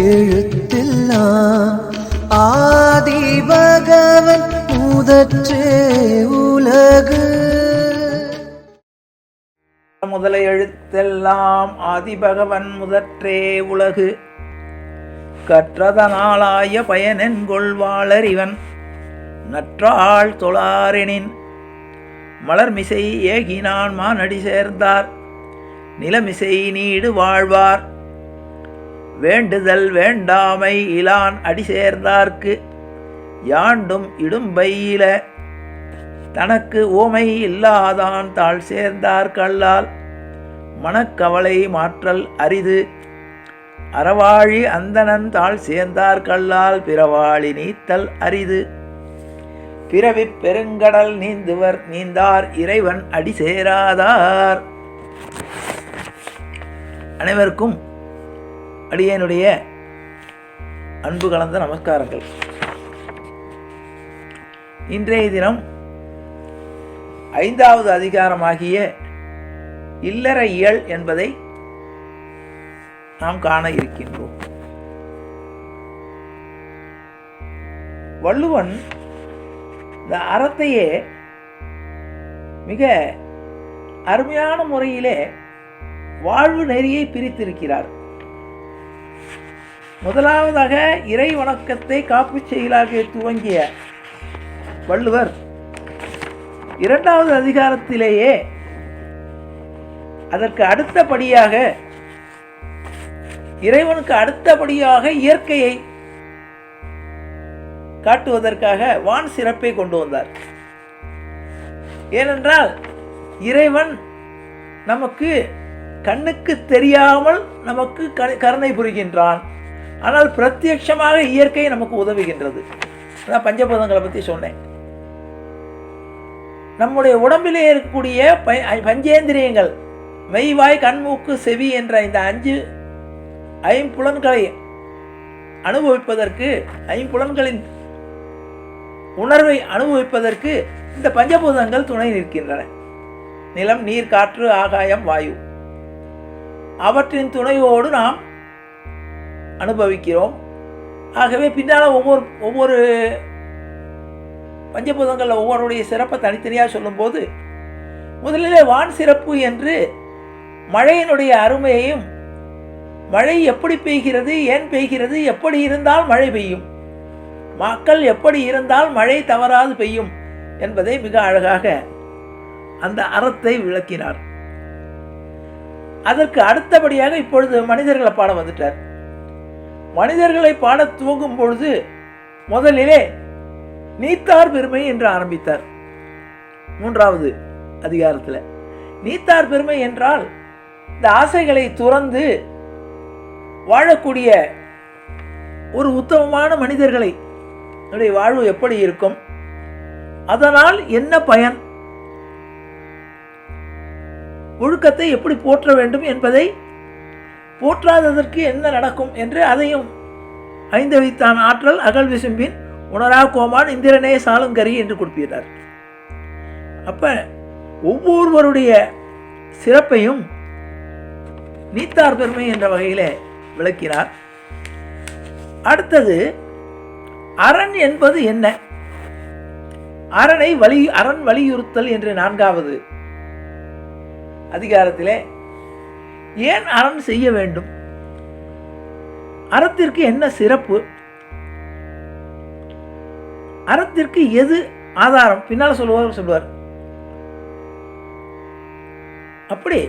எழுத்தெல்லாம் ஆதி பகவன் முதற்றே உலகு. முதல எழுத்தெல்லாம் ஆதிபகவன் முதற்றே உலகு. கற்றதனாலாய பயனென்கொள்வாளர் இவன் நற்றாள் தொழாரெனின். மலர்மிசை ஏகினான் மானடி சேர்ந்தார். நிலமிசை நீடு வாழ்வார். வேண்டுதல் வேண்டாமை இலான் அடி சேர்ந்தார்க்கு யாண்டும் இடும்பையில. தனக்கு ஓமை இல்லாதான் தாழ் சேர்ந்தார் கல்லால். மனக்கவலை மாற்றல் அரிது. அறவாழி அந்தனன் தாழ் சேர்ந்தார் கல்லால் பிறவாழி நீத்தல் அரிது. பிறவிப் பெருங்கடல் நீந்துவர் நீந்தார் இறைவன் அடி சேராதார் அனைவருக்கும் அடியனுடைய அன்பு கலந்த நமஸ்காரங்கள். இன்றைய தினம் ஐந்தாவது அதிகாரமாகிய இல்லற இயல் என்பதை நாம் காண இருக்கின்றோம். வள்ளுவன் இந்த அறத்தையே மிக அருமையான முறையிலே வாழ்வு நெறியை பிரித்திருக்கிறார். முதலாவதாக இறை வணக்கத்தை காப்பு செயலாக துவங்கிய வள்ளுவர் இரண்டாவது அதிகாரத்திலேயே அதற்கு அடுத்தபடியாக இறைவனுக்கு அடுத்தபடியாக இயற்கையை காட்டுவதற்காக வான் சிறப்பை கொண்டு வந்தார். ஏனென்றால் இறைவன் நமக்கு கண்ணுக்கு தெரியாமல் நமக்கு கருணை புரிகின்றான். ஆனால் பிரத்யட்சமாக இயற்கை நமக்கு உதவுகின்றது. நான் பஞ்சபூதங்களை பற்றி சொன்னேன். நம்முடைய உடம்பிலே இருக்கக்கூடிய பஞ்சேந்திரியங்கள் மெய்வாய் கண்மூக்கு செவி என்ற இந்த அஞ்சு ஐம்புலன்களை அனுபவிப்பதற்கு ஐம்புலன்களின் உணர்வை அனுபவிப்பதற்கு இந்த பஞ்சபூதங்கள் துணை நிற்கின்றன. நிலம் நீர் காற்று ஆகாயம் வாயு. அவற்றின் துணையோடு நாம் அனுபவிக்கிறோம். ஆகவே பின்னால் ஒவ்வொரு ஒவ்வொரு பஞ்சபூதங்களில் ஒவ்வொருடைய சிறப்பை தனித்தனியாக சொல்லும்போது முதலிலே வான் சிறப்பு என்று மழையினுடைய அருமையையும் மழை எப்படி பெய்கிறது ஏன் பெய்கிறது எப்படி இருந்தால் மழை பெய்யும் மக்கள் எப்படி இருந்தால் மழை தவறாது பெய்யும் என்பதை மிக அழகாக அந்த அறத்தை விளக்கினார். அதற்கு அடுத்தபடியாக இப்பொழுது மனிதர்களை பாடம் வந்துட்டார். மனிதர்களை பாட துவங்கும் பொழுது முதலிலே நீத்தார் பெருமை என்று ஆரம்பித்தார். மூன்றாவது அதிகாரத்தில் நீத்தார் பெருமை என்றால் இந்த ஆசைகளை துறந்து வாழக்கூடிய ஒரு உத்தமமான மனிதர்களை என்னுடைய வாழ்வு எப்படி இருக்கும்? அதனால் என்ன பயன்? ஒழுக்கத்தை எப்படி போற்ற வேண்டும் என்பதை போற்றாததற்கு என்ன நடக்கும் என்று அதையும் ஐந்தவித்தான் ஆற்றல் அகல் விசும்பின் உணரா கோமான் இந்திரனே சாலுங்கரி என்று குறிப்பிட்டார் அப்ப ஒவ்வொருவருடைய சிறப்பையும் நீத்தார் பெருமை என்ற வகையிலே விளக்கினார் அடுத்தது அரண் என்பது என்ன? அரணை வலி அரண் வலியுறுத்தல் என்று நான்காவது அதிகாரத்திலே ஏன் அறம் செய்ய வேண்டும்? அறத்திற்கு என்ன சிறப்பு? அறத்திற்கு எது ஆதாரம்? பின்னால் சொல்லுவார் சொல்லுவார். அப்படி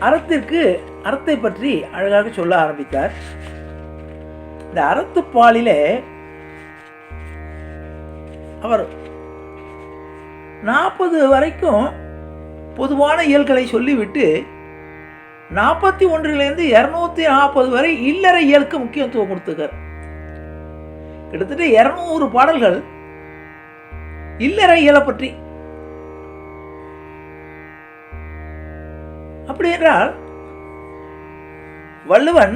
அறத்திற்கு அறத்தை பற்றி அழகாக சொல்ல ஆரம்பித்தார். இந்த அறத்துப்பாலிலே அவர் நாற்பது வரைக்கும் பொதுவான இயல்களை சொல்லிவிட்டு நாற்பத்தி ஒன்றிலிருந்து இரநூத்தி நாற்பது வரை இல்லற இயலுக்கு முக்கியத்துவம் கொடுத்துக்கார் கிட்டத்தட்ட இரநூறு பாடல்கள் இல்லற இயலை பற்றி. அப்படி என்றால் வள்ளுவன்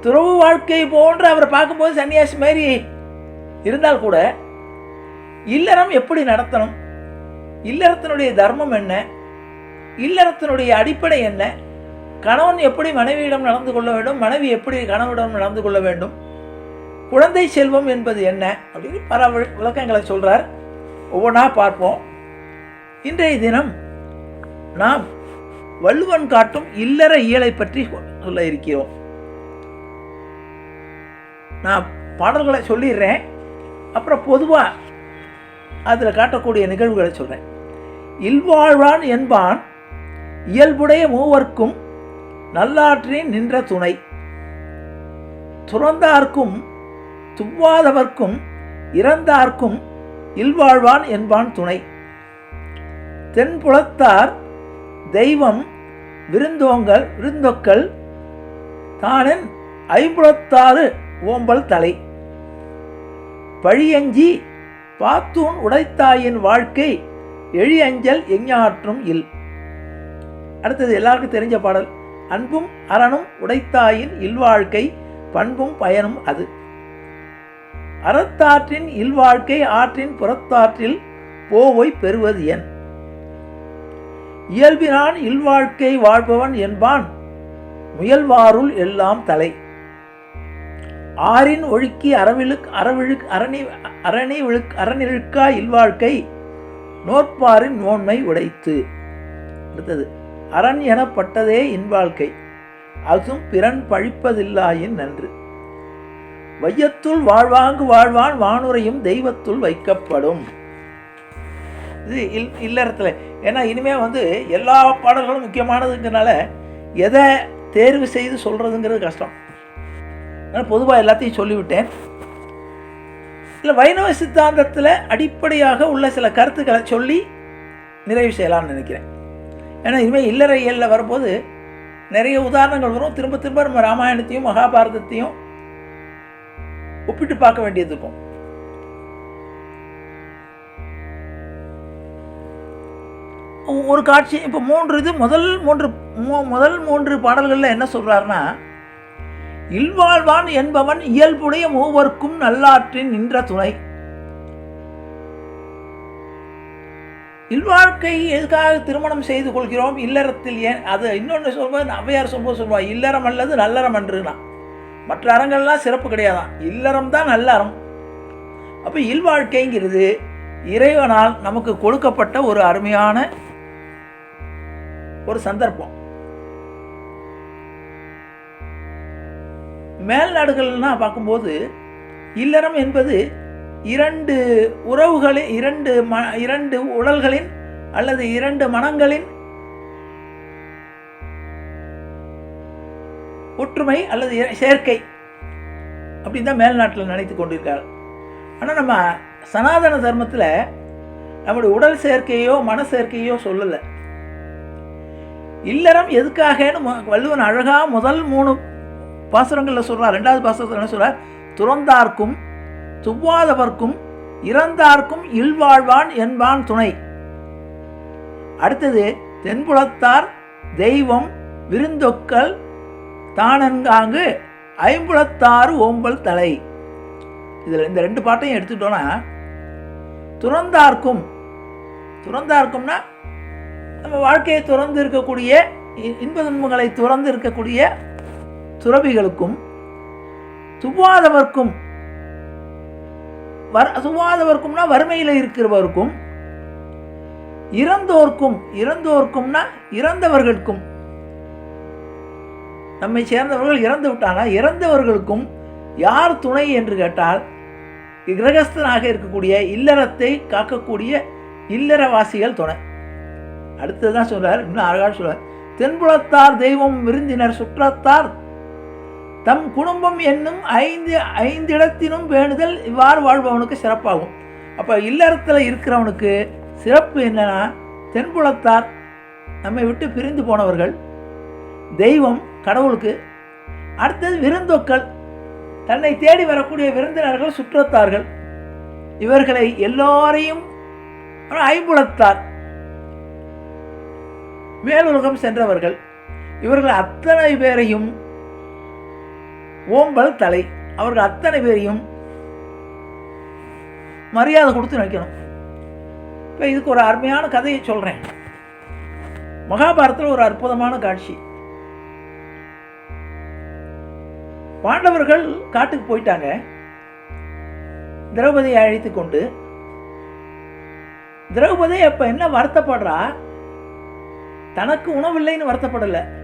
துறவு வாழ்க்கை போன்று அவரை பார்க்கும்போது சன்னியாசி மாதிரி இருந்தால் கூட இல்லறம் எப்படி நடத்தணும்? இல்லறத்தினுடைய தர்மம் என்ன? இல்லறத்தினுடைய அடிப்படை என்ன? கணவன் எப்படி மனைவியிடம் நடந்து கொள்ள வேண்டும்? மனைவி எப்படி கணவனிடம் நடந்து கொள்ள வேண்டும்? குழந்தை செல்வம் என்பது என்ன? அப்படின்னு பல விளக்கங்களை சொல்கிறார் ஒவ்வொன்றா பார்ப்போம். இன்றைய தினம் நாம் வள்ளுவன் காட்டும் இல்லற இயலை பற்றி சொல்ல இருக்கிறோம். நான் பாடல்களை சொல்லிடுறேன். அப்புறம் பொதுவாக அதில் காட்டக்கூடிய நிகழ்வுகளை சொல்கிறேன் இல்வாழ்வான் என்பான் இயல்புடைய மூவர்க்கும் நல்லாற்றின் நின்ற துணை. துறந்தார்க்கும் துவாதவர்க்கும் இறந்தார்க்கும் இல்வாழ்வான் என்பான் துணை. தென்புலத்தார் தெய்வம் விருந்தோங்கள் விருந்தொக்கள் தானின் ஐம்புலத்தாறு ஓம்பல் தலை. பழியஞ்சி பாத்தூன் உடைத்தாயின் வாழ்க்கை எழியஞ்சல் எஞ்ஞாற்றும் இல். அடுத்தது எல்லாருக்கும் தெரிஞ்ச பாடல். அன்பும் அறனும் உடைத்தாயின் இல்வாழ்க்கை பண்பும் பயனும் அது. அறத்தாற்றின் இல்வாழ்க்கை ஆற்றின் புறத்தாற்றில் போவை பெறுவது என். இயல்பினான் இல்வாழ்க்கை வாழ்பவன் என்பான் முயல்வாருள் எல்லாம் தலை. ஆறின் ஒழுக்கி அறவிழுக் அறவிழுக் அரணி அரணி விழுக் அரணிழுக்கா இல்வாழ்க்கை நோற்பாரின் நோன்மை உடைத்து. அடுத்தது அரண் எனப்பட்டதே இன்வாழ்க்கை அதும் பிறன் பழிப்பதில்லாயின் நன்று. வையத்துள் வாழ்வாங்கு வாழ்வான் வானுரையும் தெய்வத்துள் வைக்கப்படும். இது இல் இல்லறத்தில். ஏன்னா இனிமேல் வந்து எல்லா பாடல்களும் முக்கியமானதுங்கிறனால எதை தேர்வு செய்து சொல்கிறதுங்கிறது கஷ்டம். ஆனால் பொதுவாக எல்லாத்தையும் சொல்லிவிட்டேன். இல்லை வைணவ சித்தாந்தத்தில் அடிப்படையாக உள்ள சில கருத்துக்களை சொல்லி நிறைவு செய்யலாம்னு நினைக்கிறேன். ஏன்னா இனிமேல் இல்லற இயலில் வரும்போது நிறைய உதாரணங்கள் வரும். திரும்ப திரும்ப நம்ம ராமாயணத்தையும் மகாபாரதத்தையும் ஒப்பிட்டு பார்க்க வேண்டியது இருக்கும். ஒரு காட்சி இப்போ மூன்று இது முதல் மூன்று முதல் மூன்று பாடல்களில் என்ன சொல்கிறாருன்னா இல்வாழ்வான் என்பவன் இயல்புடைய மூவர்க்கும் நல்லாற்றின் நின்ற துணை. இல்வாழ்க்கை எதுக்காக திருமணம் செய்து கொள்கிறோம்? இல்லறத்தில் ஏன்? அது இன்னொன்று சொல்வது ஔவையார் சொல்லும்போது சொல்லுவாள் இல்லறம் அல்லது நல்லறம் என்றுனா மற்ற அறங்கள்லாம் சிறப்பு கிடையாதான் இல்லறம் தான் நல்ல அறம் அப்போ இல்வாழ்க்கைங்கிறது இறைவனால் நமக்கு கொடுக்கப்பட்ட ஒரு அருமையான ஒரு சந்தர்ப்பம். மேல்நாடுகள்னா பார்க்கும்போது இல்லறம் என்பது இரண்டு உறவுகளின் இரண்டு ம இரண்டு உடல்களின் அல்லது இரண்டு மனங்களின் ஒற்றுமை அல்லது சேர்க்கை அப்படின்னு தான் மேல்நாட்டில் நினைத்து கொண்டிருக்கார். ஆனால் நம்ம சனாதன தர்மத்தில் நம்முடைய உடல் சேர்க்கையோ மன சேர்க்கையோ சொல்லலை. இல்லறம் எதுக்காகன்னு வள்ளுவன் அழகாக முதல் மூணு பாசுரங்களில் சொல்கிறார் ரெண்டாவது பாசுரத்தில் என்ன சொல்கிறார் துறந்தார்க்கும் துவ்வாதவர்க்கும் இறந்தார்க்கும் இல்வாழ்வான் என்பான் துணை. அடுத்தது தென்புலத்தார் தெய்வம் விருந்தொக்கல் தானன்காங்கு ஐம்புலத்தாறு ஓம்பல் தலை. இதில் இந்த ரெண்டு பாட்டையும் எடுத்துட்டோன்னா துறந்தார்க்கும் துறந்தார்க்கும்னா நம்ம வாழ்க்கையை துறந்து இருக்கக்கூடிய இ- இன்ப துன்பங்களை துறந்து இருக்கக்கூடிய துறவிகளுக்கும் துவாதவர்க்கும் வர் சுவாதவர்க்கும்னா வறுமையில் இருக்கிறவருக்கும் இறந்தோர்க்கும் இறந்தோர்க்கும்னா இறந்தவர்களுக்கும். நம்மை சேர்ந்தவர்கள் இறந்து விட்டானா? இறந்தவர்களுக்கும் யார் துணை என்று கேட்டால் கிரகஸ்தனாக இருக்கக்கூடிய இல்லறத்தை காக்கக்கூடிய இல்லறவாசிகள் துணை. அடுத்ததுதான் சொல்றார் இன்னும் அழகாக சொல்றார் தென்புலத்தார் தெய்வம் விருந்தினர் சுற்றத்தார் தம் குடும்பம் என்னும் ஐந்து ஐந்திடத்தினும் பேணுதல் இவ்வாறு வாழ்பவனுக்கு சிறப்பாகும். அப்போ இல்லறத்தில் இருக்கிறவனுக்கு சிறப்பு என்னன்னா தென்புலத்தார் நம்மை விட்டு பிரிந்து போனவர்கள் தெய்வம் கடவுளுக்கு அடுத்தது விருந்தொக்கள் தன்னை தேடி வரக்கூடிய விருந்தினர்கள் சுற்றத்தார்கள். இவர்களை எல்லோரையும் ஐம்புலத்தார் மேலுலகம் சென்றவர்கள். இவர்கள் அத்தனை பேரையும் ஓம்பல் தலை. அவர்கள் அத்தனை பேரையும் மரியாதை கொடுத்து நினைக்கணும். இப்போ இதுக்கு ஒரு அருமையான கதையை சொல்கிறேன் மகாபாரத்தில் ஒரு அற்புதமான காட்சி. பாண்டவர்கள் காட்டுக்கு போயிட்டாங்க. திரௌபதியை அழைத்து கொண்டு. திரௌபதி அப்ப என்ன வருத்தப்படுறா? தனக்கு உணவில்லைன்னு வருத்தப்படலை.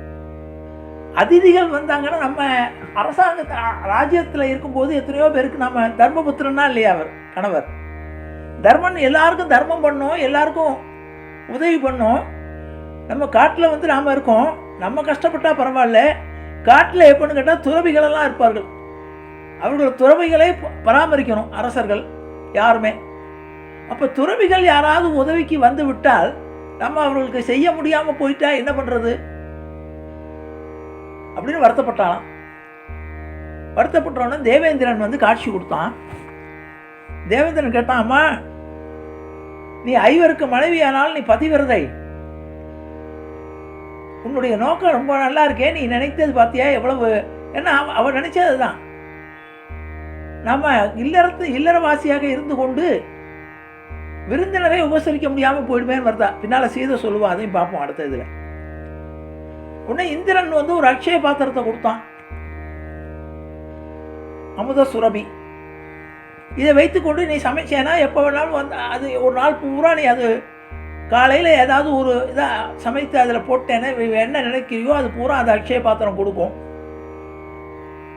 அதிதிகள் வந்தாங்கன்னா நம்ம அரசாங்க ராஜ்யத்தில் இருக்கும்போது எத்தனையோ பேருக்கு நம்ம தர்மபுத்திரனா இல்லையா அவர் கணவர். தர்மன் எல்லாருக்கும் தர்மம் பண்ணோம் எல்லாருக்கும் உதவி பண்ணோம். நம்ம காட்டில் வந்து நாம் இருக்கோம். நம்ம கஷ்டப்பட்டால் பரவாயில்ல. காட்டில் எப்படின்னு கேட்டால் துறவிகளெல்லாம் இருப்பார்கள். அவர்கள் துறவிகளை ப- பராமரிக்கணும் அரசர்கள் யாருமே. அப்போ துறவிகள் யாராவது உதவிக்கு வந்து விட்டால் நம்ம அவர்களுக்கு செய்ய முடியாமல் போயிட்டா என்ன பண்ணுறது அப்படின்னு வருத்தப்பட்டாலாம் வருத்தப்பட்டவொடனே தேவேந்திரன் வந்து காட்சி கொடுத்தான். தேவேந்திரன் கேட்டான் அம்மா நீ ஐவருக்கு மனைவியானால் நீ பதிவிரதை உன்னுடைய நோக்கம் ரொம்ப நல்லா இருக்கே நீ நினைத்தது பார்த்தியா எவ்வளவு? ஏன்னா அவ- அவ நினைச்சது தான் நம்ம இல்லறத்து இல்லறவாசியாக இருந்து கொண்டு விருந்தினரை உபசரிக்க முடியாமல் போயிடுமேன்னு வருதா. பின்னால் சீதை சொல்லுவா அதையும் பார்ப்போம் அடுத்த இதுல. உடனே இந்திரன் வந்து ஒரு அக்ஷய பாத்திரத்தை கொடுத்தான். அமுத சுரபி. இதை வைத்துக்கொண்டு நீ சமைச்சேன்னா எப்போ வேணாலும் வந்து அது ஒரு நாள் பூரா நீ அது காலையில் ஏதாவது ஒரு இதாக சமைத்து அதில் போட்டேன்னா என்ன நினைக்கிறியோ அது பூரா அந்த அக்ஷய பாத்திரம் கொடுக்கும்.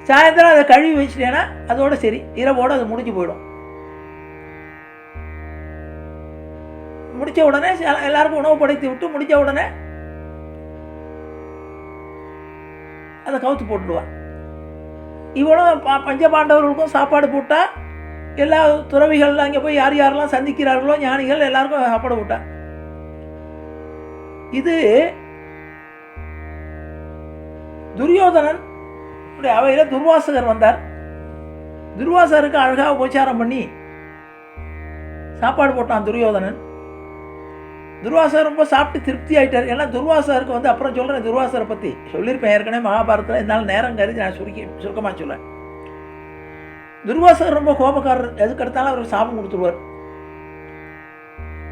சாயந்தரம் அதை கழுவி வச்சிட்டேன்னா அதோட சரி இரவோட அது முடிஞ்சு போயிடும். முடித்த உடனே எல்லாருக்கும் உணவு படைத்து விட்டு முடித்த உடனே அதை கவுத்து போட்டுடுவான் இவனும் ப- பஞ்சபாண்டவர்களுக்கும் சாப்பாடு போட்டால் எல்லா துறவிகள் அங்கே போய் யார் யாரெல்லாம் சந்திக்கிறார்களோ ஞானிகள் எல்லாருக்கும் சாப்பாடு போட்டா. இது துரியோதனன் உடைய அவையில் துர்வாசகர் வந்தார். துர்வாசகருக்கு அழகாக உபச்சாரம் பண்ணி சாப்பாடு போட்டான் துரியோதனன். துர்வாசர் ரொம்ப சாப்பிட்டு திருப்தி ஆகிட்டார் ஏன்னா துர்வாசருக்கு வந்து அப்புறம் சொல்கிறேன் துர்வாசரை பற்றி சொல்லியிருப்பேன் ஏற்கனவே மகாபாரத்தில் இருந்தாலும் நேரம் கருதி நான் சுருக்கி சுருக்கமாக சொல்லுவேன் துர்வாசர் ரொம்ப கோபக்காரர். எதுக்கு எடுத்தாலும் அவருக்கு சாபம் கொடுத்துருவார்.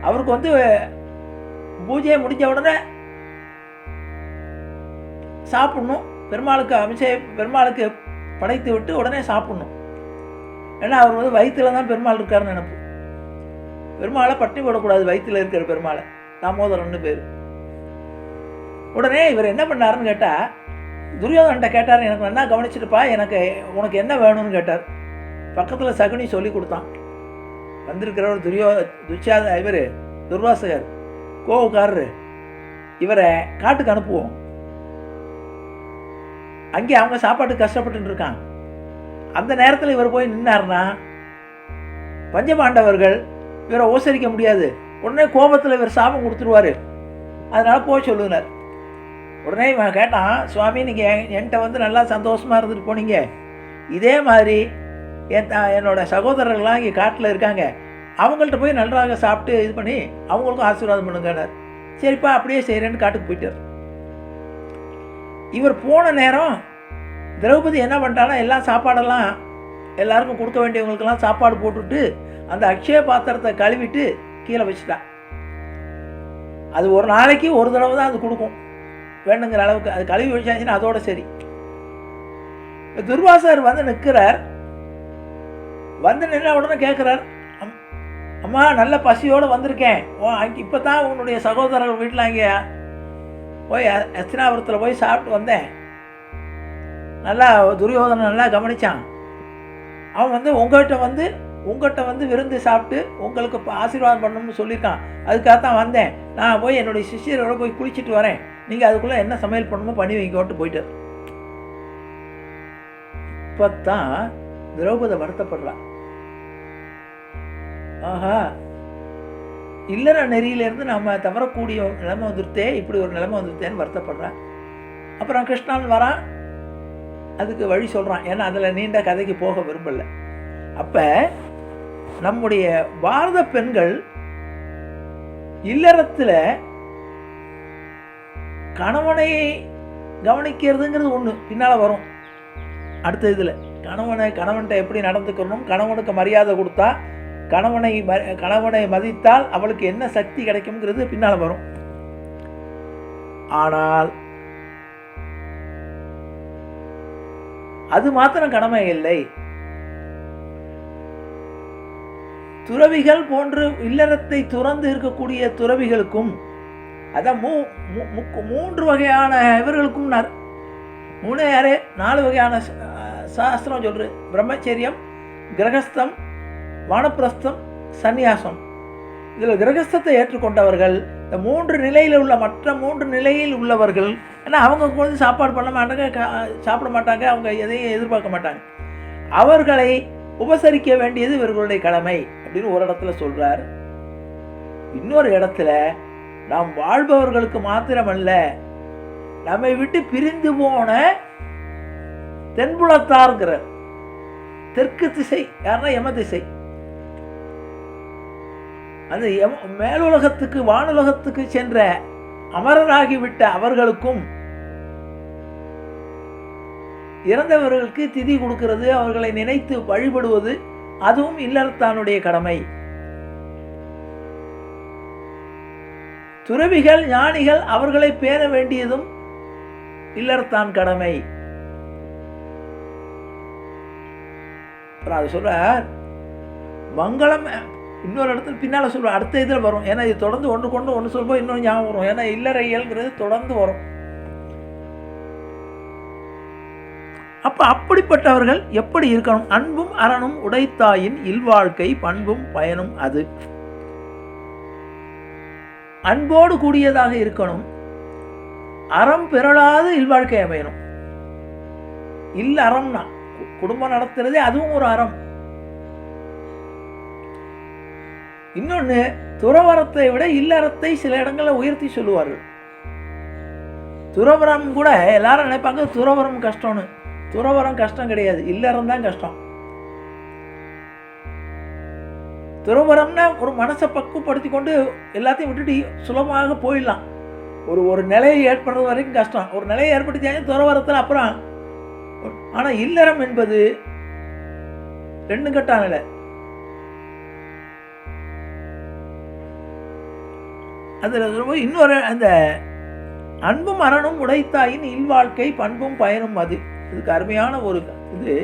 அவருக்கு வந்து பூஜையை முடிஞ்ச உடனே சாப்பிடணும். பெருமாளுக்கு அபிஷேக பெருமாளுக்கு படைத்து விட்டு உடனே சாப்பிடணும். ஏன்னா அவர் வந்து வயிற்றுல தான் பெருமாள் இருக்காருன்னு நினைப்பு பெருமாளை பட்டி போடக்கூடாது வயிற்றுல இருக்கிற பெருமாளை. தாமோதரன்னு பேர். உடனே இவர் என்ன பண்ணாருன்னு கேட்டால் துரியோதன்கிட்ட கேட்டார் எனக்கு நல்லா கவனிச்சிட்டுப்பா எனக்கு உனக்கு என்ன வேணும்னு கேட்டார். பக்கத்தில் சகுனி சொல்லி கொடுத்தான். வந்திருக்கிறவர் துரியோ துச்சாத இவர் துர்வாசகர் கோவக்காரரு. இவரை காட்டுக்கு அனுப்புவோம். அங்கே அவங்க சாப்பாட்டுக்கு கஷ்டப்பட்டு இருக்காங்க. அந்த நேரத்தில் இவர் போய் நின்னார்னா பஞ்சபாண்டவர்கள் இவரை ஓசரிக்க முடியாது. உடனே கோபத்தில் இவர் சாபம் கொடுத்துருவாரு. அதனால் போய் சொல்லுனார். உடனே இவன் கேட்டான் சுவாமி நீங்கள் என்கிட்ட வந்து நல்லா சந்தோஷமாக இருந்துட்டு போனீங்க. இதே மாதிரி என் த- என்னோட சகோதரர்கள்லாம் இங்கே காட்டில் இருக்காங்க. அவங்கள்ட்ட போய் நன்றாக சாப்பிட்டு இது பண்ணி அவங்களுக்கும் ஆசீர்வாதம் பண்ணுங்கன்னார். சரிப்பா அப்படியே செய்கிறேன்னு காட்டுக்கு போயிட்டார். இவர் போன நேரம் திரௌபதி என்ன பண்ணிட்டானா எல்லாம் சாப்பாடெல்லாம் எல்லாருக்கும் கொடுக்க வேண்டியவங்களுக்கெல்லாம் சாப்பாடு போட்டுவிட்டு அந்த அக்ஷய பாத்திரத்தை கழுவிட்டு கீழே வச்சுட்டா. அது ஒரு நாளைக்கு ஒரு தடவை தான் அது கொடுக்கும். வேணுங்கிற அளவுக்கு அது கழுவி வச்சாச்சுன்னா அதோட சரி. இப்ப துர்வாசர் வந்து நிற்கிறார் வந்து நின்ற உடனே கேட்குறார் அம்மா நல்ல பசியோடு வந்திருக்கேன். ஓ அங்கே இப்போ தான் உன்னுடைய சகோதரர்கள் வீட்டில் அங்கே போய் அஸ்தினாபுரத்தில் போய் சாப்பிட்டு வந்தேன். நல்லா துரியோதனை நல்லா கவனிச்சான். அவன் வந்து உங்கள்கிட்ட வந்து உங்கள்கிட்ட வந்து விருந்து சாப்பிட்டு உங்களுக்கு ஆசீர்வாதம் பண்ணணும்னு சொல்லியிருக்கான். அதுக்காக தான் வந்தேன். நான் போய் என்னுடைய சிஷ்யரோட போய் குளிச்சுட்டு வரேன். நீங்கள் அதுக்குள்ளே என்ன சமையல் பண்ணணுமோ பண்ணி வைக்கோட்டு போயிட்டு இப்போ தான் திரௌபதி வருத்தப்படுறான். ஆஹா இல்லற நெறியிலேருந்து நம்ம தவறக்கூடிய ஒரு நிலைமை வந்துருத்தே இப்படி ஒரு நிலைமை வந்துருத்தேன்னு வருத்தப்படுறேன். அப்புறம் கிருஷ்ணன் வரான். அதுக்கு வழி சொல்கிறான் ஏன்னா அதில் நீண்ட கதைக்கு போக விரும்பலை. அப்போ நம்முடைய பாரத பெண்கள் இல்லறத்தில் கணவனை கவனிக்கிறதுங்கிறது ஒன்று பின்னால் வரும். அடுத்த இதில் கணவனை கணவன்கிட்ட எப்படி நடந்துக்கணும்? கணவனுக்கு மரியாதை கொடுத்தா கணவனை ம- கணவனை மதித்தால் அவளுக்கு என்ன சக்தி கிடைக்கும்ங்கிறது பின்னால் வரும். ஆனால் அது மாத்திரம் கடமை இல்லை. துறவிகள் போன்று இல்லறத்தை துறந்து இருக்கக்கூடிய துறவிகளுக்கும் அதான் மூ மூன்று வகையான இவர்களுக்கும் மூணு யாரு நாலு வகையான சாஸ்திரம் சொல்றது பிரம்மச்சரியம் கிரகஸ்தம் வானப்பிரஸ்தம் சந்நியாசம். இதில் கிரகஸ்தத்தை ஏற்றுக்கொண்டவர்கள் இந்த மூன்று நிலையில் உள்ள மற்ற மூன்று நிலையில் உள்ளவர்கள் ஏன்னா அவங்க வந்து சாப்பாடு பண்ண மாட்டாங்க கா- சாப்பிட மாட்டாங்க அவங்க எதையும் எதிர்பார்க்க மாட்டாங்க. அவர்களை உபசரிக்க வேண்டியது இவர்களுடைய கடமை. அப்படின்னு ஒரு இடத்துல சொல்றார். இன்னொரு இடத்துல நாம் வாழ்பவர்களுக்கு மாத்திரமல்ல நம்மை விட்டு பிரிந்து போன தென்புலத்தார்கிறார் தெற்கு திசை யாருன்னா யம திசை. அந்த எம் மேலுலகத்துக்கு வானுலகத்துக்கு சென்ற அமரராகிவிட்ட அவர்களுக்கும் இறந்தவர்களுக்கு திதி கொடுக்கிறது அவர்களை நினைத்து வழிபடுவது அதுவும் இல்லறத்தானுடைய கடமை. துறவிகள் ஞானிகள் அவர்களை பேண வேண்டியதும் இல்லறத்தான் கடமை. அப்புறம் அது சொல்றார் மங்களம் இன்னொரு இடத்துல பின்னால் சொல்லுவார் அடுத்த இதில் வரும். ஏன்னா இது தொடர்ந்து ஒன்று கொண்டு ஒன்று சொல்லும்போது இன்னொன்று ஞாபகம் வரும். ஏன்னா இல்லறையல்ங்கிறது தொடர்ந்து வரும். அப்ப அப்படிப்பட்டவர்கள் எப்படி இருக்கணும்? அன்பும் அறனும் உடைத்தாயின் இல்வாழ்க்கை பண்பும் பயனும் அது. அன்போடு கூடியதாக இருக்கணும். அறம் பிறழாத இல்வாழ்க்கை அமையணும். இல்ல அறம்னா குடும்பம் நடத்துறதே அதுவும் ஒரு அறம். இன்னொன்னு துறவரத்தை விட இல்லறத்தை சில இடங்களில் உயர்த்தி சொல்லுவார்கள். துறவரம் கூட எல்லாரும் நினைப்பாங்க துறவரம் கஷ்டம்னு. துறவரம் கஷ்டம் கிடையாது. இல்லறம் தான் கஷ்டம். துறவரம்னா ஒரு மனசை பக்குவப்படுத்தி கொண்டு எல்லாத்தையும் விட்டுட்டு சுலபமாக போயிடலாம். ஒரு ஒரு நிலையை ஏற்படுறது வரைக்கும் கஷ்டம். ஒரு நிலையை ஏற்படுத்தியாங்க துறவரத்தில் அப்புறம். ஆனால் இல்லறம் என்பது ரெண்டு கட்ட நிலை. அதில் ரொம்ப இன்னொரு அந்த அன்பும் மரணம் உடைத்தாயின் இல்வாழ்க்கை பண்பும் பயனும் அது. இதுக்கு அருமையான ஒரு இது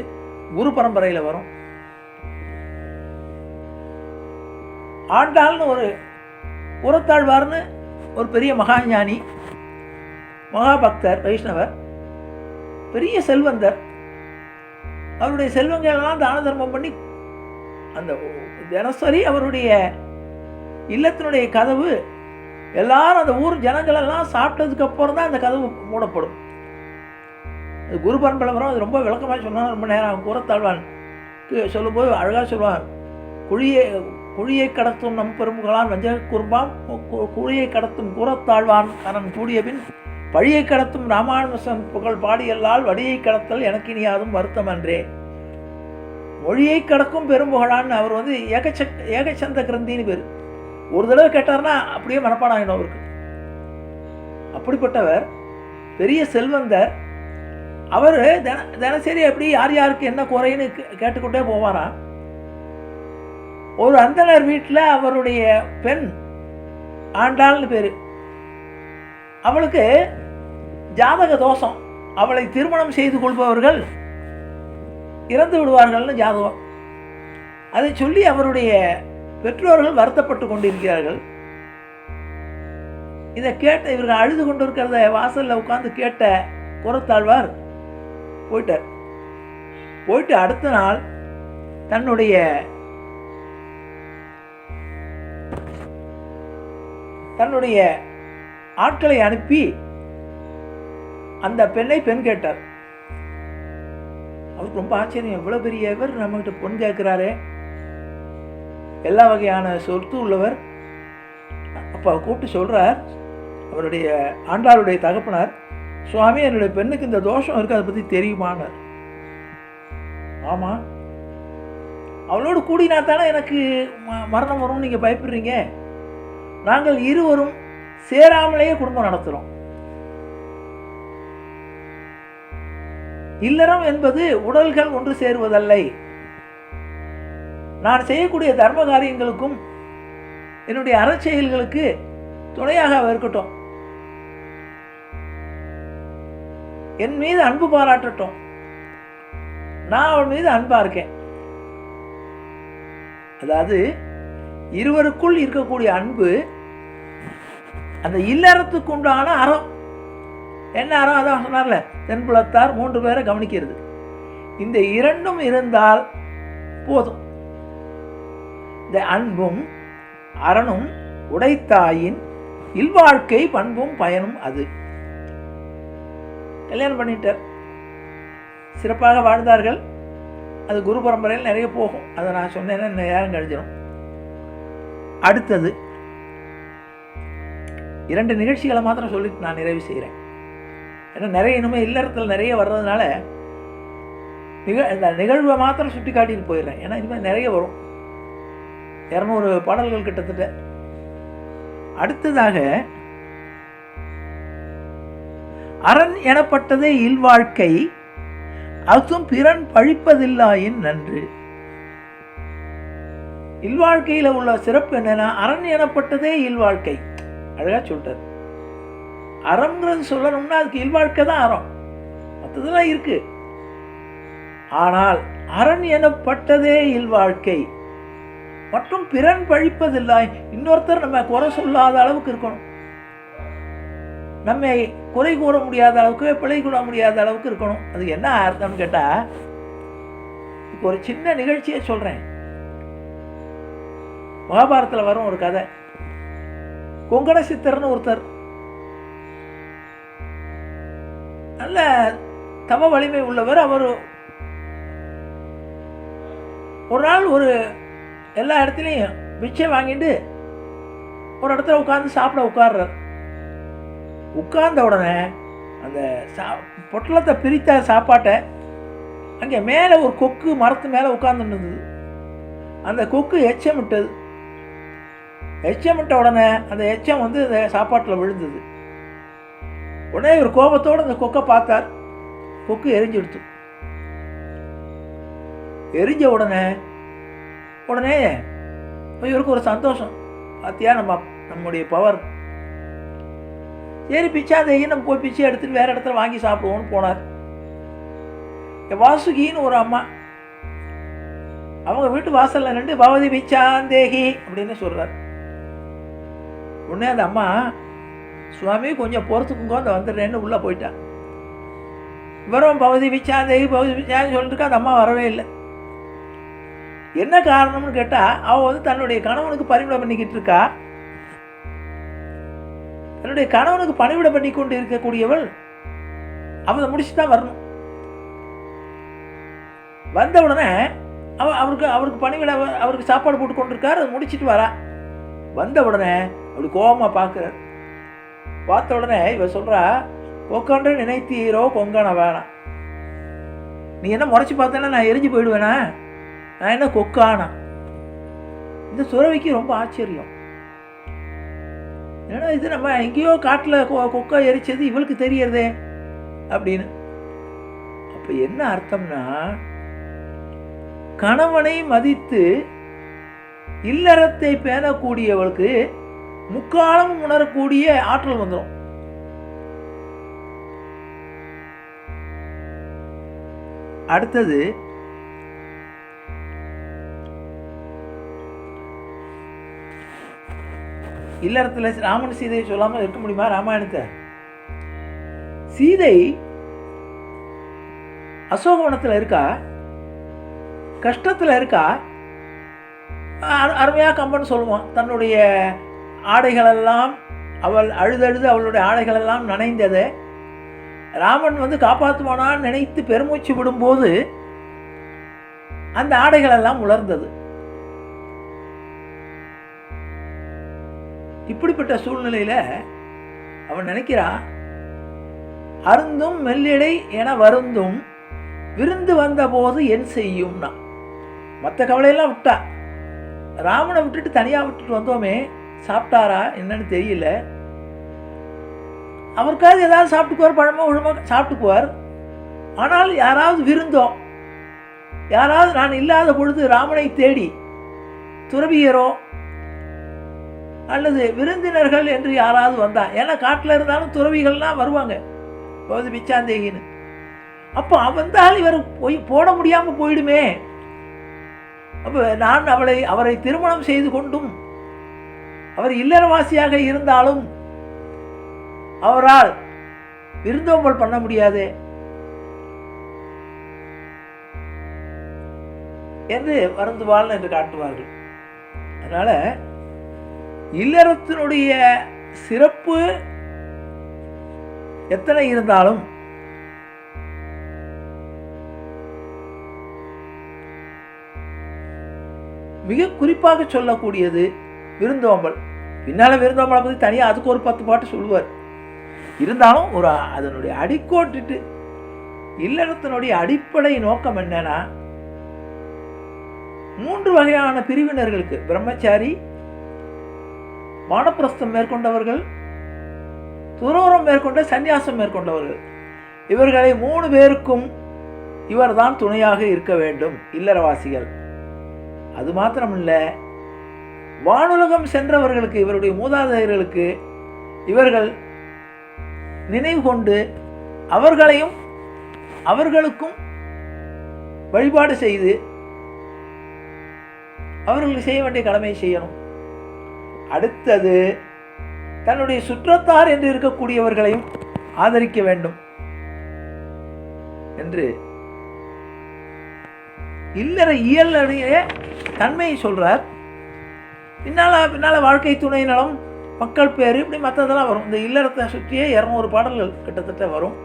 குரு பரம்பரையில் வரும். ஆண்டாள்னு ஒரு உரத்தாழ்வார்னு ஒரு பெரிய மகாஞானி மகாபக்தர் வைஷ்ணவர் பெரிய செல்வந்தர். அவருடைய செல்வங்கள் எல்லாம் தான தர்மம் பண்ணி அந்த தினசரி அவருடைய இல்லத்தினுடைய கதவு எல்லாரும் அந்த ஊர் ஜனங்களெல்லாம் சாப்பிட்டதுக்கு அப்புறம் தான் அந்த கதவு மூடப்படும். குரு பரம்பரை அது ரொம்ப விளக்கமாக சொன்னால் ரொம்ப நேரம் கூறத்தாழ்வான் சொல்லும்போது அழகாக சொல்லுவார் குழியை குழியை கடத்தும் நம் பெரும்புகளான் வஞ்ச குறும்பாம் கு- குழியை கடத்தும் கூறத்தாழ்வான் கரன் கூடிய பின் பழியை கடத்தும் ராமானுசன் புகழ் பாடியல்லால் வடியை கடத்தல் எனக்கு இனியாதும் வருத்தம் அன்றே. மொழியை கடக்கும் பெரும்புகழான் அவர் வந்து ஏகச்சக் ஏகச்சந்த கிரந்தின்னு பேர். ஒரு தடவை கேட்டார்னா அப்படியே மனப்பாடம் ஆகிடும் அவருக்கு. அப்படிப்பட்டவர் பெரிய செல்வந்தர் அவர் தின தினசரி எப்படி யார் யாருக்கு என்ன குறைன்னு கே- கேட்டுக்கொண்டே போவாராம் ஒரு அந்தனர் வீட்டில் அவருடைய பெண் ஆண்டாள்னு பேர். அவளுக்கு ஜாதக தோஷம். அவளை திருமணம் செய்து கொள்பவர்கள் இறந்து விடுவார்கள்னு ஜாதகம். அதை சொல்லி அவருடைய பெற்றோர்கள் வருத்தப்பட்டு கொண்டிருக்கிறார்கள். இதை கேட்ட இவர்கள் அழுது கொண்டிருக்கிறத வாசலில் உட்காந்து கேட்ட குரத்தாழ்வார் போயிட்டார். போயிட்டு அடுத்த நாள் தன்னுடைய தன்னுடைய ஆட்களை அனுப்பி அந்த பெண்ணை பெண் கேட்டார். அவருக்கு ரொம்ப ஆச்சரியம். இவ்வளோ பெரிய இவர்? நம்மகிட்ட பொன் கேட்குறாரே. எல்லா வகையான சொத்து உள்ளவர். அப்போ கூப்பிட்டு சொல்கிறார் அவருடைய ஆண்டாளுடைய தகப்பனார் சுவாமி என்னுடைய பெண்ணுக்கு இந்த தோஷம் இருக்கு அதை பற்றி தெரியுமான்னார் ஆமாம் அவளோடு கூடினா தானே எனக்கு ம- மரணம் வரும்னு நீங்கள் பயப்படுறீங்க? நாங்கள் இருவரும் சேராமலேயே குடும்பம் நடத்துகிறோம் இல்லறம் என்பது உடல்கள் ஒன்று சேருவதல்லை. நான் செய்யக்கூடிய தர்ம காரியங்களுக்கும் என்னுடைய அறச்செயல்களுக்கு துணையாக இருக்கட்டும். என் மீது அன்பு பாராட்டட்டும். நான் அவள் மீது அன்பா இருக்கேன். அதாவது இருவருக்குள் இருக்கக்கூடிய அன்பு அந்த இல்லறத்துக்கு உண்டான அறம். என்ன அறம்? அதான் சொன்னார்ல தென்புலத்தார் மூன்று பேரை கவனிக்கிறது. இந்த இரண்டும் இருந்தால் போதும். இந்த அன்பும் அரணும் உடைத்தாயின் இல்வாழ்க்கை பண்பும் பயனும் அது. கல்யாணம் பண்ணிட்டார். சிறப்பாக வாழ்ந்தார்கள். அது குரு பரம்பரையில் நிறைய போகும். அதை நான் சொன்னேன்னா நேரம் கழிஞ்சிடும் அடுத்தது இரண்டு நிகழ்ச்சிகளை மாத்திரம் சொல்லிட்டு நான் நிறைவு செய்கிறேன். ஏன்னா நிறைய இனிமேல் இல்லறத்தில் நிறைய வர்றதுனால நிக இந்த நிகழ்வை மாத்திரம் சுட்டி காட்டிட்டு போயிடுறேன். ஏன்னா இனிமேல் நிறைய வரும். இரநூறு பாடல்கள் கிட்டத்தட்ட. அடுத்ததாக அரண் எனப்பட்டதே இல்வாழ்க்கை அதுவும் பிறன் பழிப்பதில்லாயின் நன்று. இல்வாழ்க்கையில் உள்ள சிறப்பு என்னன்னா அரண் எனப்பட்டதே இல்வாழ்க்கை. அழகாக சொல்லிட்டார் அறம்ங்கிறது சொல்லணும்னா அதுக்கு இல்வாழ்க்கை தான் அறம். மற்றதெல்லாம் இருக்கு. ஆனால் அரண் எனப்பட்டதே இல்வாழ்க்கை. மற்றும் பிறன் பழிப்பதில்லை இன்னொருத்தர் நம்ம குறை சொல்லாத அளவுக்கு இருக்கணும். நம்மை குறை கூற முடியாத அளவுக்கு பிழை கூற முடியாத அளவுக்கு இருக்கணும். அது என்ன அர்த்தம்னு கேட்டா இப்போ ஒரு சின்ன நிகழ்ச்சியை சொல்றேன். மகாபாரத்தில் வரும் ஒரு கதை. கொங்கண சித்தர்னு ஒருத்தர். நல்ல தம வலிமை உள்ளவர் அவர் ஒரு நாள் ஒரு எல்லா இடத்துலையும் பிச்சை வாங்கிட்டு ஒரு இடத்துல உட்காந்து சாப்பிட உட்கார்றார். உட்கார்ந்த உடனே அந்த சா பொட்டலத்தை பிரித்த சாப்பாட்டை அங்கே மேலே ஒரு கொக்கு மரத்து மேலே உட்கார்ந்துட்டு அந்த கொக்கு எச்சமிட்டது எச்சமிட்ட உடனே அந்த எச்சம் வந்து அந்த சாப்பாட்டில் விழுந்தது. உடனே ஒரு கோபத்தோடு அந்த கொக்கை பார்த்தார். கொக்கு எரிஞ்செடுத்து எரிஞ்ச உடனே உடனே இவருக்கு ஒரு சந்தோஷம். பார்த்தியா நம்ம நம்முடைய பவர் சரி பிச்சாந்தேகி நம்ம போய் பிச்சை எடுத்துட்டு வேற இடத்துல வாங்கி சாப்பிடுவோம்னு போனார். வாசுகின்னு ஒரு அம்மா அவங்க வீட்டு வாசலில் நின்று பவதி பிச்சாந்தேகி அப்படின்னு சொல்கிறார் உடனே அந்த அம்மா சுவாமி கொஞ்சம் பொறுத்துக்குங்க அந்த வந்துடுறேன்னு உள்ளே போயிட்டான் இவரும் பவதி பிச்சாந்தேகி பவதி பிச்சான்னு சொல்லிட்டு இருக்கா, அந்த அம்மா வரவே இல்லை. என்ன காரணம்னு கேட்டால் அவள் வந்து தன்னுடைய கணவனுக்கு பணிவிடை பண்ணிக்கிட்டு இருக்கா. தன்னுடைய கணவனுக்கு பணிவிட பண்ணி கொண்டு இருக்கக்கூடியவள் அவனை முடிச்சு தான் வரணும். வந்த உடனே அவ அவருக்கு அவருக்கு பணிவிட அவ- அவருக்கு சாப்பாடு போட்டு கொண்டிருக்காரு அதை முடிச்சுட்டு வரா. வந்த உடனே அப்படி கோபமாக பார்க்குறார். பார்த்த உடனே இவ சொல்கிறா உட்காண்டு நினைத்தீரோ கொங்கன வேணாம் நீ என்ன முறைச்சி பார்த்தேன்னா நான் எரிஞ்சு போயிடுவேனா? நான் என்ன கொக்கானா? இந்த சுரவிக்கு ரொம்ப ஆச்சரியம். ஏன்னா இது? நம்ம எங்கேயோ காட்டில் கொக்கா எரிச்சது இவளுக்கு தெரியறதே. அப்படின்னு. அப்போ என்ன அர்த்தம்னா கணவனை மதித்து இல்லறத்தை பேணக்கூடியவளுக்கு முக்காலம் உணரக்கூடிய ஆற்றல் வந்துடும் அடுத்தது இல்லறத்தில் ராமன் சீதையை சொல்லாமல் இருக்க முடியுமா ராமாயணத்தை? சீதை அசோகவனத்தில் இருக்கா? கஷ்டத்தில் இருக்கா? அரு- கம்பன் சொல்லுவான். தன்னுடைய ஆடைகளெல்லாம் அவள் அழுதழுது அவளுடைய ஆடைகளெல்லாம் நனைந்தது. ராமன் வந்து காப்பாற்றுவானான்னு நினைத்து பெருமூச்சு விடும்போது அந்த ஆடைகளெல்லாம் உலர்ந்தது. இப்படிப்பட்ட சூழ்நிலையில் அவன் நினைக்கிறான் அருந்தும் மெல்லிடை என வருந்தும் விருந்து வந்தபோது என் செய்யும்னா. மற்ற கவலையெல்லாம் விட்டா. ராமனை விட்டுட்டு தனியாக விட்டுட்டு வந்தோமே சாப்பிட்டாரா என்னன்னு தெரியல. அவருக்காவது ஏதாவது சாப்பிட்டுக்குவார் பழமோ உழமோ சாப்பிட்டுக்குவார். ஆனால் யாராவது விருந்தோ யாராவது நான் இல்லாத பொழுது ராமனை தேடி துறவியரோ அல்லது விருந்தினர்கள் என்று யாராவது வந்தா ஏன்னா காட்டில் இருந்தாலும் துறவிகள்லாம் வருவாங்க. போது பிச்சாந்தேகின்னு. அப்போ அவந்தால் இவர் போய் போட முடியாமல் போயிடுமே. அப்போ நான் அவளை அவரை திருமணம் செய்து கொண்டும் அவர் இல்லறவாசியாக இருந்தாலும் அவரால் விருந்தோம்பல் பண்ண முடியாது. என்று வருந்துவாள் என்று காட்டுவார்கள். அதனால இல்லறத்தினுடைய சிறப்பு எத்தனை இருந்தாலும் மிக குறிப்பாக சொல்லக்கூடியது விருந்தோம்பல். பின்னால் விருந்தோம்பலை பற்றி தனியாக அதுக்கு ஒரு பத்து பாட்டு சொல்லுவார். இருந்தாலும் ஒரு அதனுடைய அடிக்கோட்டுட்டு இல்லறத்தினுடைய அடிப்படை நோக்கம் என்னன்னா மூன்று வகையான பிரிவினர்களுக்கு பிரம்மச்சாரி வானப்பிரஸ்தம் மேற்கொண்டவர்கள் துறவரம் மேற்கொண்ட சந்நியாசம் மேற்கொண்டவர்கள். இவர்களை மூணு பேருக்கும் இவர்தான் துணையாக இருக்க வேண்டும் இல்லறவாசிகள். அது மாத்திரமில்ல வானுலகம் சென்றவர்களுக்கு இவருடைய மூதாதையர்களுக்கு இவர்கள் நினைவு கொண்டு அவர்களையும் அவர்களுக்கும் வழிபாடு செய்து அவர்களுக்கு செய்ய வேண்டிய கடமையை செய்யணும். அடுத்தது தன்னுடைய சுற்றத்தார் என்று இருக்கக்கூடியவர்களையும் ஆதரிக்க வேண்டும் என்று இல்லற இயலுடைய தன்மையை சொல்றார். பின்னால பின்னால வாழ்க்கை துணை நலம் மக்கள் பேர் இப்படி மற்றதெல்லாம் வரும். இந்த இல்லறத்தை சுற்றியே இரநூறு பாடல்கள் கிட்டத்தட்ட வரும்.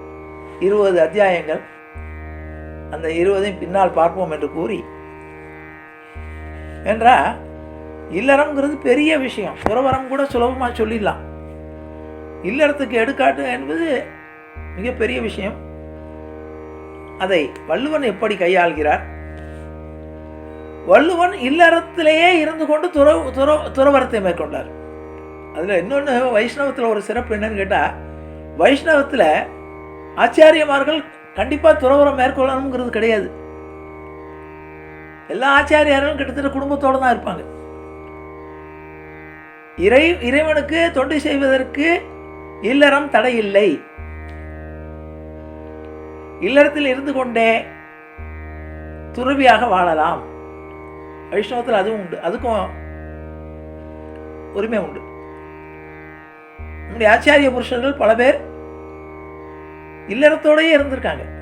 இருபது அத்தியாயங்கள். அந்த இருபதையும் பின்னால் பார்ப்போம் என்று கூறி. என்றால் இல்லறம்ங்கிறது பெரிய விஷயம். துறவரம் கூட சுலபமாக சொல்லிடலாம். இல்லறத்துக்கு எடுக்காட்டு என்பது மிகப்பெரிய விஷயம். அதை வள்ளுவன் எப்படி கையாள்கிறார்? வள்ளுவன் இல்லறத்திலேயே இருந்து கொண்டு துறவு துற துறவரத்தை மேற்கொண்டார். அதில் இன்னொன்று வைஷ்ணவத்தில் ஒரு சிறப்பு என்னன்னு கேட்டால் வைஷ்ணவத்தில் ஆச்சாரியமார்கள் கண்டிப்பாக துறவரம் மேற்கொள்ளணுங்கிறது கிடையாது. எல்லா ஆச்சாரியார்களும் கிட்டத்தட்ட குடும்பத்தோடு தான் இருப்பாங்க. இறை இறைவனுக்கு தொண்டு செய்வதற்கு இல்லறம் தடையில்லை. இல்லறத்தில் இருந்து கொண்டே துறவியாக வாழலாம். வைஷ்ணவத்தில் அதுவும் உண்டு. அதுக்கும் உரிமை உண்டு. நம்முடைய ஆச்சாரிய புருஷர்கள் பல பேர் இல்லறத்தோடயே இருந்திருக்காங்க.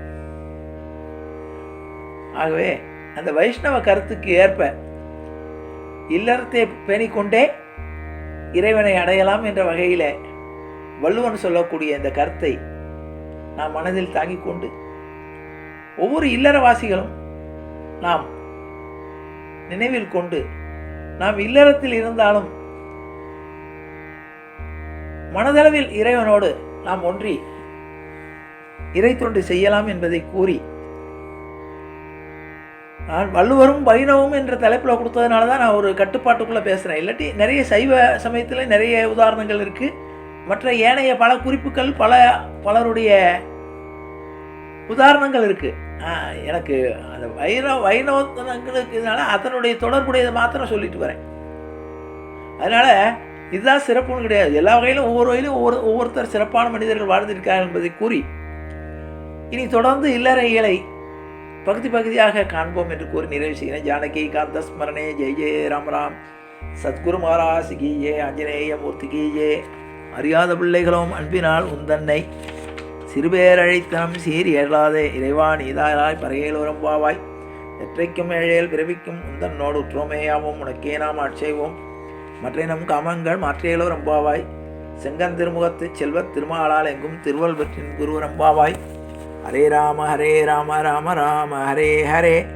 ஆகவே அந்த வைஷ்ணவ கருத்துக்கு ஏற்ப இல்லறத்தை பேணிக்கொண்டே இறைவனை அடையலாம் என்ற வகையில் வள்ளுவன் சொல்லக்கூடிய இந்த கருத்தை நாம் மனதில் தாங்கிக் கொண்டு ஒவ்வொரு இல்லறவாசிகளும் நாம் நினைவில் கொண்டு நாம் இல்லறத்தில் இருந்தாலும் மனதளவில் இறைவனோடு நாம் ஒன்றி இறை தொண்டு செய்யலாம் என்பதை கூறி நான் வள்ளுவரும் வைணவம் என்ற தலைப்பில் கொடுத்ததுனால தான் நான் ஒரு கட்டுப்பாட்டுக்குள்ளே பேசுகிறேன் இல்லாட்டி நிறைய சைவ சமயத்தில் நிறைய உதாரணங்கள் இருக்குது மற்ற ஏனைய பல குறிப்புகள் பல பலருடைய உதாரணங்கள் இருக்குது எனக்கு அந்த வைணவ வைணவத்தினங்களுக்குனால அதனுடைய தொடர்புடையதை மாத்திரம் சொல்லிட்டு வரேன். அதனால் இதுதான் சிறப்புன்னு கிடையாது. எல்லா வகையிலும் ஒவ்வொரு வகையிலும் ஒவ்வொரு ஒவ்வொருத்தர் சிறப்பான மனிதர்கள் வாழ்ந்திருக்கார் என்பதை கூறி இனி தொடர்ந்து இல்லற இயலை பகுதி பகுதியாக காண்போம் என்று கூறி நிறைவு செய்கிறேன். ஜானகி காந்த ஸ்மரணே ஜெய் ஜெய ராம் ராம். சத்குரு மகாராசி கி. ஆஞ்சநேய மூர்த்தி கி. அறியாத பிள்ளைகளும் அன்பினால் உந்தன்னை சிறுபேரழைத்தனம் சீர் ஏழாதே இறைவா நீதாராய் பறையேலோரம் பாவாய் எற்றைக்கும் ஏழையில் பிறவிக்கும் உந்தன்னோடு உற்றோமேயாவும் உனக்கே நாம் ஆட்சேவோம் மற்ற நம் காமங்கள் மாற்றியலோ ரம்பாவாய் செங்கன் திருமுகத்து செல்வத் திருமாலால் எங்கும் திருவள்ளுவற்றின் குரு ரம்பாவாய் హరే రామ హరే రామ రామ రామ హరే హరే.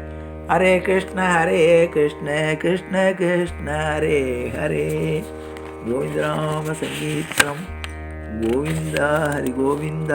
హరే కృష్ణ హరే కృష్ణ కృష్ణ కృష్ణ హరే హరే. గోవిందరామ సంగీతం. గోవింద హరి గోవింద.